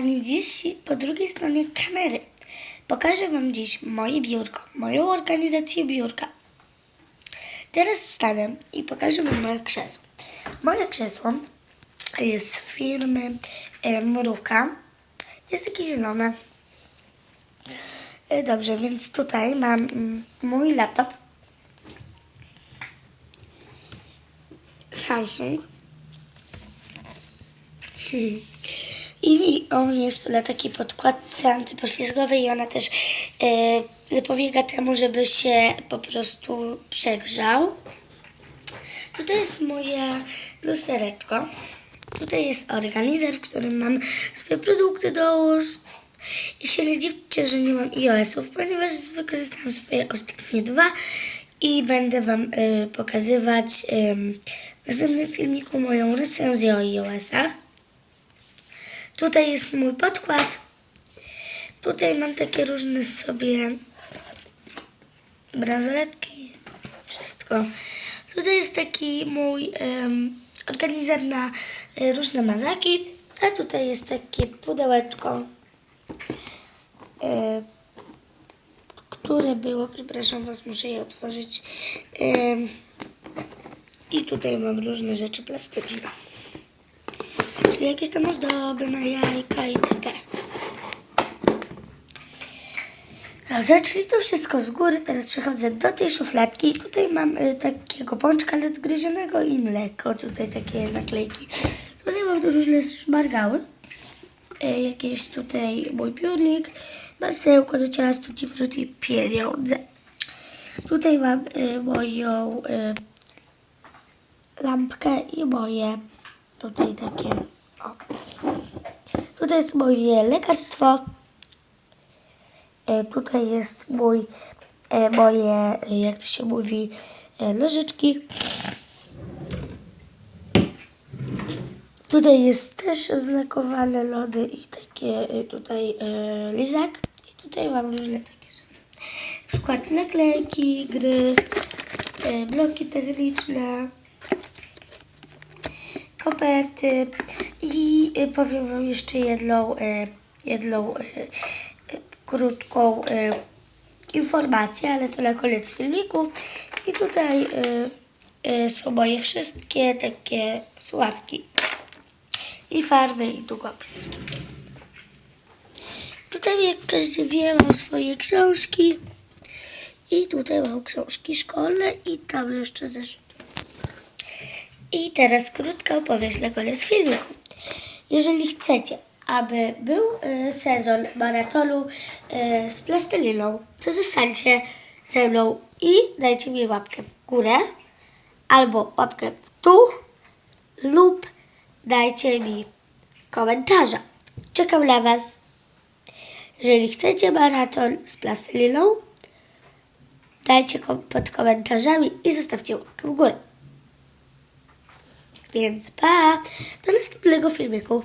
kochani, dziś po drugiej stronie kamery pokażę Wam dziś moje biurko, moją organizację biurka. Teraz wstanę i pokażę Wam moje krzesło. Moje krzesło jest z firmy e, Mrówka. Jest takie zielone. E, dobrze, więc tutaj mam mm, mój laptop. Samsung. Hmm. I on jest na takiej podkładce antypoślizgowej i ona też e, zapobiega temu, żeby się po prostu przegrzał. Tutaj jest moje lustereczko. Tutaj jest organizer, w którym mam swoje produkty do ust. I się nie dziwcie, że nie mam iOS-ów, ponieważ wykorzystałam swoje ostatnie dwa i będę Wam e, pokazywać e, w następnym filmiku moją recenzję o iOS-ach. Tutaj jest mój podkład. Tutaj mam takie różne sobie bransoletki, wszystko. Tutaj jest taki mój em, organizer na e, różne mazaki, a tutaj jest takie pudełeczko, e, które było, przepraszam Was, muszę je otworzyć. I tutaj mam różne rzeczy plastyczne. Czyli jakieś tam ozdoby na jajka i itd. Dobrze, czyli to wszystko z góry. Teraz przechodzę do tej szufladki. Tutaj mam y, takiego pączka nadgryzionego i mleko. Tutaj takie naklejki. Tutaj mam tu różne szmargały. Y, jakieś tutaj mój piórnik, masełko do ciasta, tutti frutti, pieniądze. Tutaj mam y, moją y, lampkę i moje tutaj takie. O. Tutaj jest moje lekarstwo. E, tutaj jest mój, e, moje, e, jak to się mówi, e, nożyczki. Tutaj jest też oznakowane lody i takie e, tutaj e, lizak. I tutaj mam różne takie rzeczy. Na przykład naklejki, gry, e, bloki techniczne koperty i y, powiem Wam jeszcze jedną, y, jedną y, krótką informację, ale to na koniec filmiku. I tutaj są moje wszystkie takie sławki i farby i długopis. Tutaj jak każdy wie mam swoje książki i tutaj mam książki szkolne i tam jeszcze zeszyty. I teraz krótka opowieść na koniec filmiku. Jeżeli chcecie, aby był e, sezon maratonu e, z plasteliną, to zostańcie ze mną i dajcie mi łapkę w górę albo łapkę w dół lub dajcie mi komentarza. Czekam na Was. Jeżeli chcecie maraton z plasteliną, dajcie kom- pod komentarzami i zostawcie łapkę w górę. Więc pa! Do następnego filmiku.